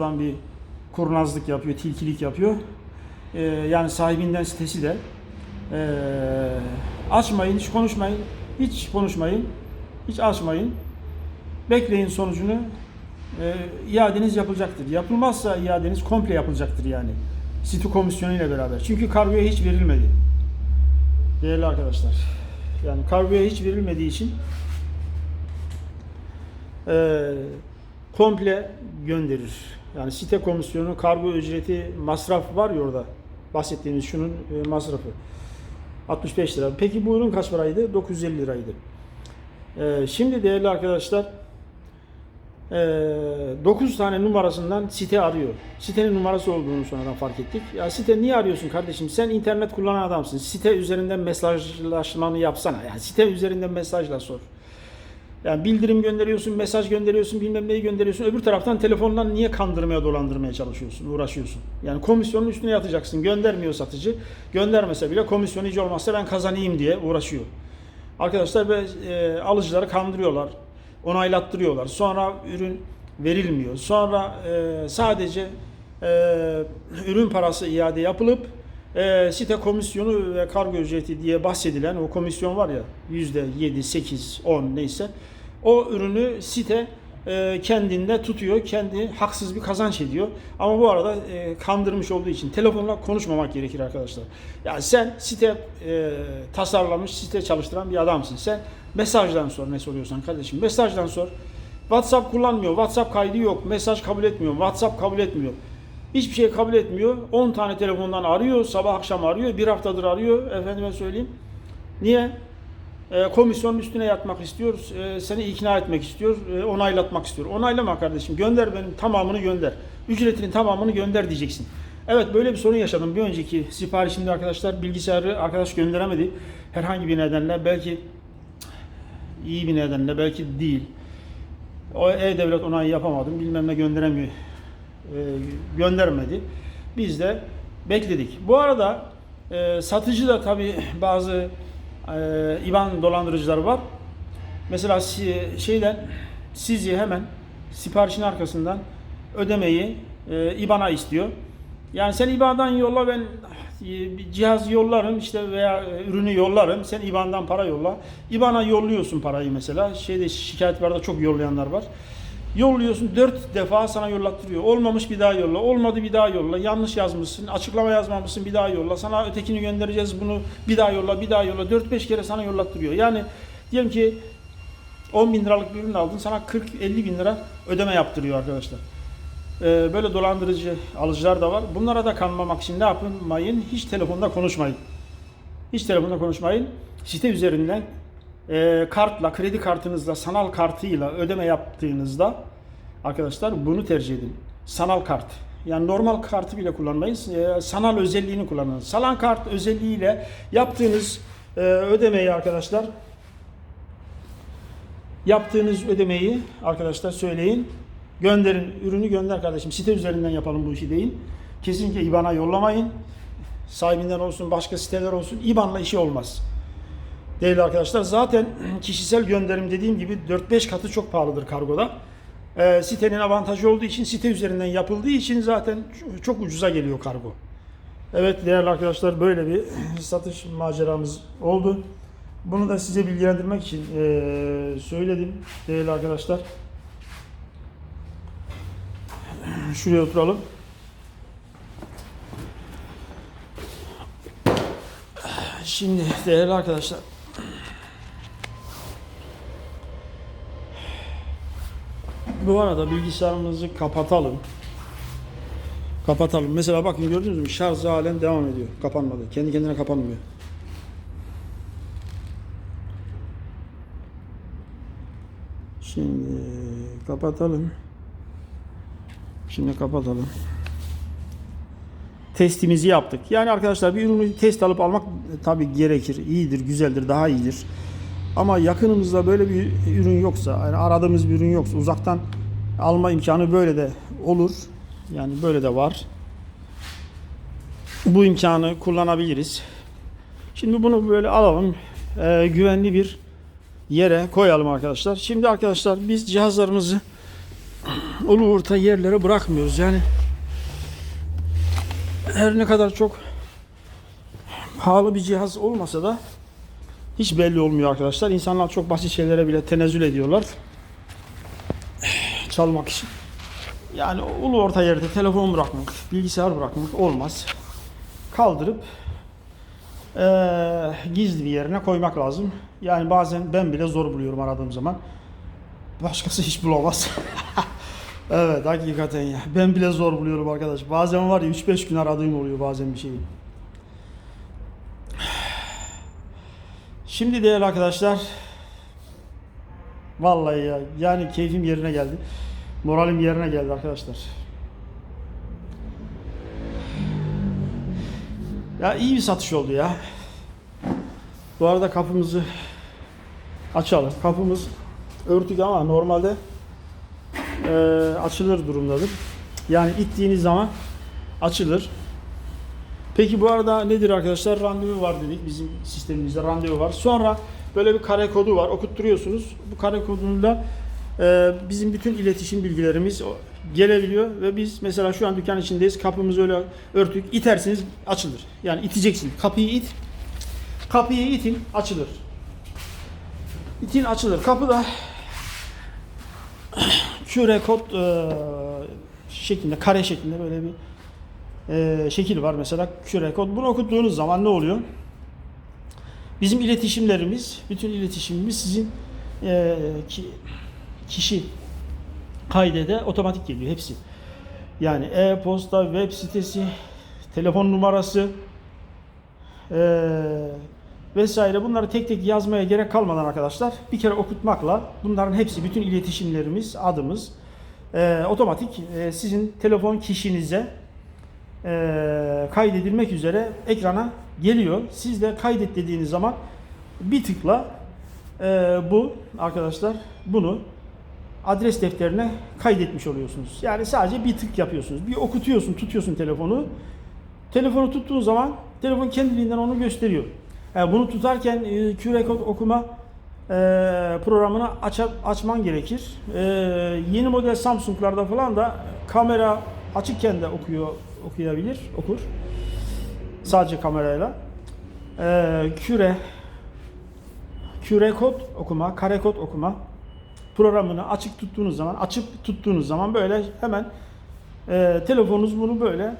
oradan bir kurnazlık yapıyor, tilkilik yapıyor. Ee, yani sahibinden sitesi de ee, açmayın, hiç konuşmayın, hiç konuşmayın, hiç açmayın. Bekleyin sonucunu. Ee, iadeniz yapılacaktır. Yapılmazsa iadeniz komple yapılacaktır yani. Site komisyonu ile beraber. Çünkü kargoya hiç verilmedi. Değerli arkadaşlar. Yani kargoya hiç verilmediği için eee, komple gönderir. Yani site komisyonu, kargo ücreti, masraf var ya orada. Bahsettiğimiz şunun e, masrafı. 65 lira. Peki bu ürün kaç paraydı? 950 liraydı. Eee, şimdi değerli arkadaşlar 9 tane numarasından site arıyor. Sitenin numarası olduğunu sonradan fark ettik. Ya site niye arıyorsun kardeşim? Sen internet kullanan adamsın. Site üzerinden mesajlaşmanı yapsana. Yani site üzerinden mesajla sor. Yani bildirim gönderiyorsun, mesaj gönderiyorsun, bilmem neyi gönderiyorsun. Öbür taraftan telefondan niye kandırmaya, dolandırmaya çalışıyorsun, uğraşıyorsun? Yani komisyonun üstüne yatacaksın. Göndermiyor satıcı. Göndermese bile komisyon hiç olmazsa ben kazanayım diye uğraşıyor. Arkadaşlar ve e, alıcıları kandırıyorlar. Onaylattırıyorlar. Sonra ürün verilmiyor. Sonra e, sadece e, ürün parası iade yapılıp e, site komisyonu ve kargo ücreti diye bahsedilen o komisyon var ya yüzde 7, 8, 10 neyse o ürünü site e, kendinde tutuyor. Kendi haksız bir kazanç ediyor. Ama bu arada e, kandırmış olduğu için telefonla konuşmamak gerekir arkadaşlar. Yani sen site e, tasarlamış, site çalıştıran bir adamsın. Sen mesajdan sor ne soruyorsan kardeşim. Mesajdan sor. WhatsApp kullanmıyor. WhatsApp kaydı yok. Mesaj kabul etmiyor. WhatsApp kabul etmiyor. Hiçbir şey kabul etmiyor. 10 tane telefondan arıyor. Sabah akşam arıyor. Bir haftadır arıyor. Efendime söyleyeyim. Niye? E, komisyonun üstüne yatmak istiyor. E, seni ikna etmek istiyor. e, onaylatmak istiyor. Onaylama kardeşim. Gönder benim tamamını gönder. Ücretinin tamamını gönder diyeceksin. Evet böyle bir sorun yaşadım. Bir önceki siparişimde arkadaşlar bilgisayarı arkadaş gönderemedi. Herhangi bir nedenle belki iyi bir nedenle belki değil. O e-devlet onayı yapamadım. Bilmem ne gönderemiyor. E, göndermedi. Biz de bekledik. Bu arada e, satıcı da tabi bazı e, IBAN dolandırıcıları var. Mesela şeyden sizi hemen siparişin arkasından ödemeyi e, IBAN'a istiyor. Yani sen IBAN'dan yolla ben e, cihaz yollarım işte veya e, ürünü yollarım. Sen IBAN'dan para yolla. IBAN'a yolluyorsun parayı mesela. Şeyde şikayet var da çok yollayanlar var. Yolluyorsun dört defa sana yollattırıyor. Olmamış bir daha yolla. Olmadı bir daha yolla. Yanlış yazmışsın. Açıklama yazmamışsın bir daha yolla. Sana ötekini göndereceğiz bunu bir daha yolla bir daha yolla. 4-5 kere sana yollattırıyor. Yani diyelim ki 10 bin liralık bir ürün aldın sana 40-50 bin lira ödeme yaptırıyor arkadaşlar. Ee, böyle dolandırıcı alıcılar da var. Bunlara da kanmamak için ne yapmayın? Hiç telefonda konuşmayın. Hiç telefonda konuşmayın. Site üzerinden e, kartla, kredi kartınızla, sanal kartıyla ödeme yaptığınızda arkadaşlar bunu tercih edin. Sanal kart. Yani normal kartı bile kullanmayın. E, sanal özelliğini kullanın. Sanal kart özelliğiyle yaptığınız e, ödemeyi arkadaşlar yaptığınız ödemeyi arkadaşlar söyleyin. Gönderin. Ürünü gönder kardeşim. Site üzerinden yapalım bu işi deyin. Kesinlikle IBAN'a yollamayın. Sahibinden olsun, başka siteler olsun. IBAN'la işi olmaz. Değerli arkadaşlar zaten kişisel gönderim dediğim gibi 4-5 katı çok pahalıdır kargoda. Ee, sitenin avantajı olduğu için site üzerinden yapıldığı için zaten çok ucuza geliyor kargo. Evet değerli arkadaşlar böyle bir satış maceramız oldu. Bunu da size bilgilendirmek için eee, söyledim değerli arkadaşlar. Şuraya oturalım. Şimdi değerli arkadaşlar Bu arada bilgisayarımızı kapatalım. Kapatalım. Mesela bakın gördünüz mü şarj halen devam ediyor. Kapanmadı. Kendi kendine kapanmıyor. Şimdi kapatalım. Şimdi kapatalım. Testimizi yaptık. Yani arkadaşlar bir ürünü test alıp almak tabii gerekir. İyidir, güzeldir, daha iyidir. Ama yakınımızda böyle bir ürün yoksa, yani aradığımız bir ürün yoksa uzaktan alma imkanı böyle de olur. Yani böyle de var. Bu imkanı kullanabiliriz. Şimdi bunu böyle alalım. Ee, güvenli bir yere koyalım arkadaşlar. Şimdi arkadaşlar biz cihazlarımızı ulu orta yerlere bırakmıyoruz. Yani her ne kadar çok pahalı bir cihaz olmasa da hiç belli olmuyor arkadaşlar. İnsanlar çok basit şeylere bile tenezzül ediyorlar. Çalmak için. Yani ulu orta yerde telefon bırakmak, bilgisayar bırakmak olmaz. Kaldırıp eee, gizli bir yerine koymak lazım. Yani bazen ben bile zor buluyorum aradığım zaman. Başkası hiç bulamaz. evet hakikaten ya. Ben bile zor buluyorum arkadaş. Bazen var ya 3-5 gün aradığım oluyor bazen bir şeyi. Şimdi değerli arkadaşlar Vallahi ya yani keyfim yerine geldi. Moralim yerine geldi arkadaşlar. Ya iyi bir satış oldu ya. Bu arada kapımızı açalım. Kapımız örtük ama normalde eee, açılır durumdadır. Yani ittiğiniz zaman açılır. Peki bu arada nedir arkadaşlar? Randevu var dedik. Bizim sistemimizde randevu var. Sonra böyle bir kare kodu var. Okutturuyorsunuz. Bu kare koduyla e, bizim bütün iletişim bilgilerimiz gelebiliyor ve biz mesela şu an dükkan içindeyiz. Kapımız öyle örtük. İtersiniz açılır. Yani iteceksin. Kapıyı it. Kapıyı itin açılır. İtin açılır. Kapı da küre kod e, şeklinde, kare şeklinde böyle bir e, şekil var mesela küre kod. Bunu okuttuğunuz zaman ne oluyor? Bizim iletişimlerimiz, bütün iletişimimiz sizin e, ki, kişi kaydede otomatik geliyor hepsi. Yani e-posta, web sitesi, telefon numarası e, vesaire bunları tek tek yazmaya gerek kalmadan arkadaşlar bir kere okutmakla bunların hepsi bütün iletişimlerimiz, adımız e, otomatik e, sizin telefon kişinize e, kaydedilmek üzere ekrana geliyor. Siz de kaydet dediğiniz zaman bir tıkla e, bu arkadaşlar bunu adres defterine kaydetmiş oluyorsunuz. Yani sadece bir tık yapıyorsunuz. Bir okutuyorsun, tutuyorsun telefonu. Telefonu tuttuğun zaman telefon kendiliğinden onu gösteriyor. Yani bunu tutarken e, QR kod okuma e, programını aç, açman gerekir. E, yeni model Samsung'larda falan da kamera açıkken de okuyor okuyabilir, okur. Sadece kamerayla. E, küre küre kod okuma, kare kod okuma programını açık tuttuğunuz zaman, açıp tuttuğunuz zaman böyle hemen e, telefonunuz bunu böyle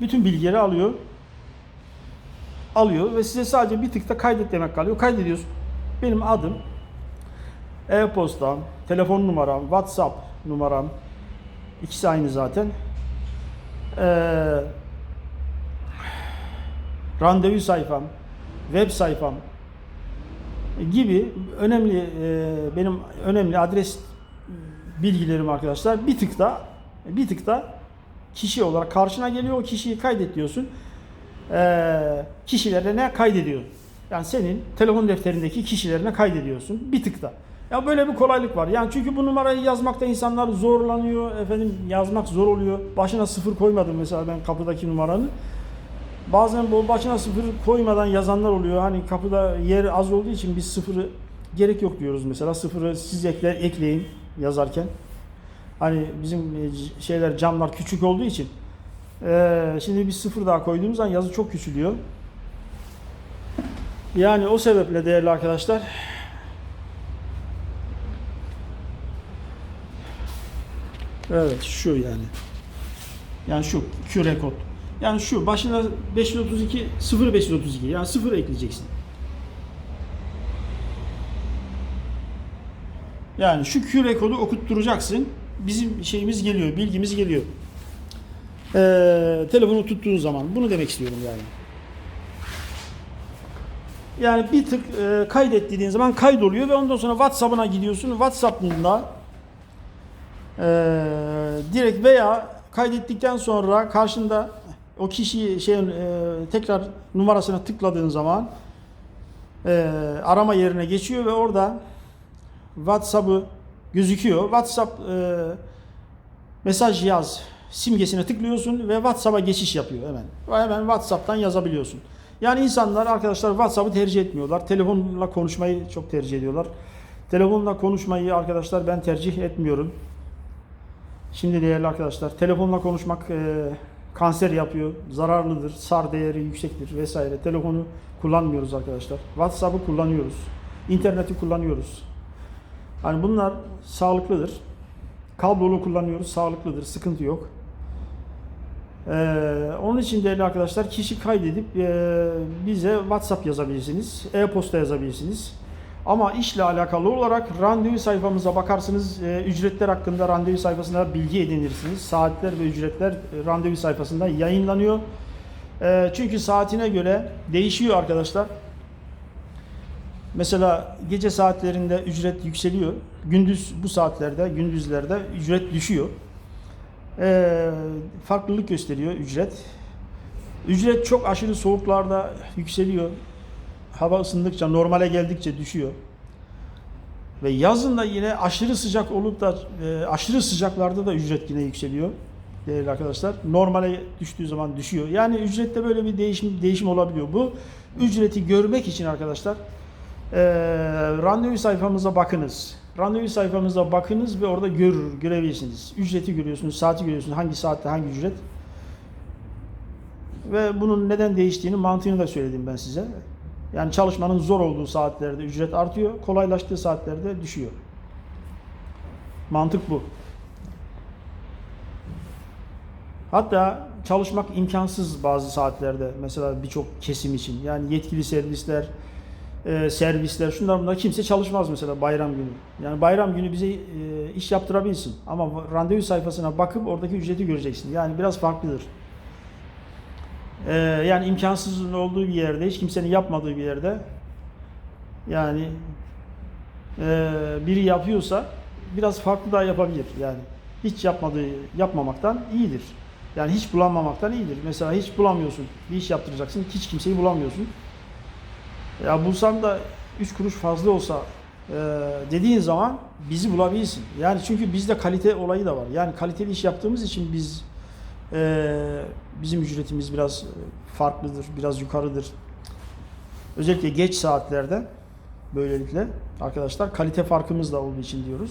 bütün bilgileri alıyor. Alıyor ve size sadece bir tıkta kaydet demek kalıyor. Kaydediyorsun. Benim adım, e-postam, telefon numaram, WhatsApp numaram, ikisi aynı zaten. Ee, randevu sayfam, web sayfam gibi önemli e, benim önemli adres bilgilerim arkadaşlar. Bir tıkta bir tıkta kişi olarak karşına geliyor. O kişiyi kaydet diyorsun Ee, kişilerine kaydediyor? Yani senin telefon defterindeki kişilerine kaydediyorsun. Bir tıkta ya böyle bir kolaylık var yani çünkü bu numarayı yazmakta insanlar zorlanıyor efendim yazmak zor oluyor başına sıfır koymadım mesela ben kapıdaki numaranın Bazen bu başına sıfır koymadan yazanlar oluyor. Hani kapıda yer az olduğu için biz sıfırı gerek yok diyoruz mesela. Sıfırı siz ekler, ekleyin yazarken. Hani bizim e, şeyler camlar küçük olduğu için. Ee, şimdi bir sıfır daha koyduğumuz zaman yazı çok küçülüyor. Yani o sebeple değerli arkadaşlar Evet şu yani. Yani şu küre kod. Yani şu başına 532 0532 yani 0 ekleyeceksin. Yani şu küre kodu okutturacaksın. Bizim şeyimiz geliyor, bilgimiz geliyor. Ee, telefonu tuttuğun zaman bunu demek istiyorum yani. Yani bir tık e, kaydet dediğin zaman kaydoluyor ve ondan sonra WhatsApp'ına gidiyorsun. WhatsApp'ında e, direkt veya kaydettikten sonra karşında o kişiyi şeyin e, tekrar numarasına tıkladığın zaman e, arama yerine geçiyor ve orada WhatsApp'ı gözüküyor. WhatsApp e, mesaj yaz simgesine tıklıyorsun ve WhatsApp'a geçiş yapıyor hemen. Hemen WhatsApp'tan yazabiliyorsun. Yani insanlar arkadaşlar WhatsApp'ı tercih etmiyorlar. Telefonla konuşmayı çok tercih ediyorlar. Telefonla konuşmayı arkadaşlar ben tercih etmiyorum. Şimdi değerli arkadaşlar telefonla konuşmak e, kanser yapıyor, zararlıdır, SAR değeri yüksektir vesaire. Telefonu kullanmıyoruz arkadaşlar. WhatsApp'ı kullanıyoruz. İnterneti kullanıyoruz. Hani bunlar sağlıklıdır. Kablolu kullanıyoruz, sağlıklıdır, sıkıntı yok. Ee, onun için değerli arkadaşlar kişi kaydedip e, bize WhatsApp yazabilirsiniz, e-posta yazabilirsiniz. Ama işle alakalı olarak randevu sayfamıza bakarsınız, e, ücretler hakkında randevu sayfasında bilgi edinirsiniz. Saatler ve ücretler e, randevu sayfasında yayınlanıyor. E, çünkü saatine göre değişiyor arkadaşlar. Mesela gece saatlerinde ücret yükseliyor. Gündüz bu saatlerde, gündüzlerde ücret düşüyor. Ee, farklılık gösteriyor ücret. Ücret çok aşırı soğuklarda yükseliyor. Hava ısındıkça, normale geldikçe düşüyor. Ve yazın da yine aşırı sıcak olup da e, aşırı sıcaklarda da ücret yine yükseliyor. Değerli arkadaşlar. Normale düştüğü zaman düşüyor. Yani ücrette böyle bir değişim değişim olabiliyor. Bu ücreti görmek için arkadaşlar e, randevu sayfamıza bakınız. Randevu sayfamıza bakınız ve orada görür, görebilirsiniz. Ücreti görüyorsunuz, saati görüyorsunuz. Hangi saatte hangi ücret. Ve bunun neden değiştiğini, mantığını da söyledim ben size. Yani çalışmanın zor olduğu saatlerde ücret artıyor, kolaylaştığı saatlerde düşüyor. Mantık bu. Hatta çalışmak imkansız bazı saatlerde mesela birçok kesim için. Yani yetkili servisler, e, servisler, şunlar bunlar kimse çalışmaz mesela bayram günü. Yani bayram günü bize e, iş yaptırabilsin. Ama randevu sayfasına bakıp oradaki ücreti göreceksin. Yani biraz farklıdır. E, yani imkansızın olduğu bir yerde, hiç kimsenin yapmadığı bir yerde yani e, biri yapıyorsa biraz farklı daha yapabilir. Yani hiç yapmadığı, yapmamaktan iyidir. Yani hiç bulamamaktan iyidir. Mesela hiç bulamıyorsun. Bir iş yaptıracaksın. Hiç kimseyi bulamıyorsun. Ya bulsam da 3 kuruş fazla olsa e, dediğin zaman bizi bulabilirsin. Yani çünkü bizde kalite olayı da var. Yani kaliteli iş yaptığımız için biz e, bizim ücretimiz biraz farklıdır, biraz yukarıdır. Özellikle geç saatlerde böylelikle arkadaşlar kalite farkımız da olduğu için diyoruz.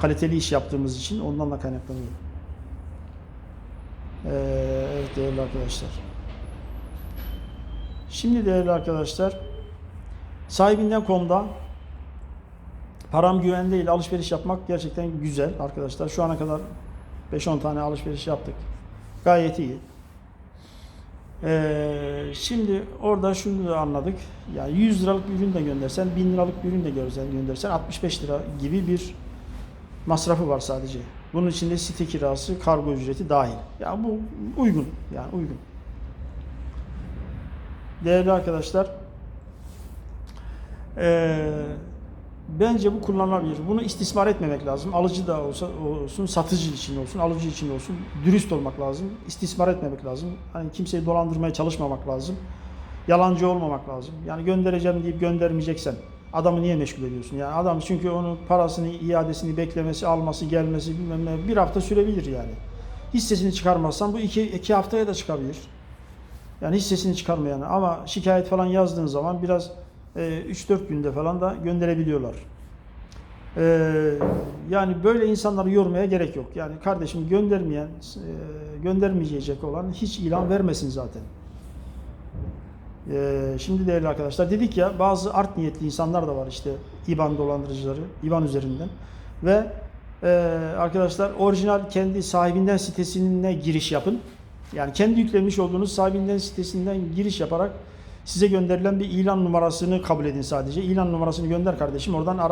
Kaliteli iş yaptığımız için ondan da kaynaklanıyor. E, evet değerli arkadaşlar. Şimdi değerli arkadaşlar sahibinden.com'da param güvende ile alışveriş yapmak gerçekten güzel arkadaşlar. Şu ana kadar 5-10 tane alışveriş yaptık. Gayet iyi. Ee, şimdi orada şunu da anladık. Yani 100 liralık bir ürün de göndersen, 1000 liralık bir ürün de göndersen, göndersen 65 lira gibi bir masrafı var sadece. Bunun içinde site kirası, kargo ücreti dahil. Ya bu uygun. Yani uygun. Değerli arkadaşlar, eee, bence bu kullanılabilir. Bunu istismar etmemek lazım. Alıcı da olsa olsun, satıcı için olsun, alıcı için olsun. Dürüst olmak lazım. İstismar etmemek lazım. Hani kimseyi dolandırmaya çalışmamak lazım. Yalancı olmamak lazım. Yani göndereceğim deyip göndermeyeceksen adamı niye meşgul ediyorsun? Yani adam çünkü onun parasını, iadesini beklemesi, alması, gelmesi bilmem ne bir hafta sürebilir yani. Hissesini çıkarmazsan bu iki, iki haftaya da çıkabilir. Yani hissesini çıkarmayan ama şikayet falan yazdığın zaman biraz 3-4 günde falan da gönderebiliyorlar. E, yani böyle insanları yormaya gerek yok. Yani kardeşim göndermeyen, e, göndermeyecek olan hiç ilan vermesin zaten. E, şimdi değerli arkadaşlar dedik ya bazı art niyetli insanlar da var işte IBAN dolandırıcıları, IBAN üzerinden ve e, arkadaşlar orijinal kendi sahibinden sitesine giriş yapın. Yani kendi yüklemiş olduğunuz sahibinden sitesinden giriş yaparak size gönderilen bir ilan numarasını kabul edin sadece. İlan numarasını gönder kardeşim. Oradan ara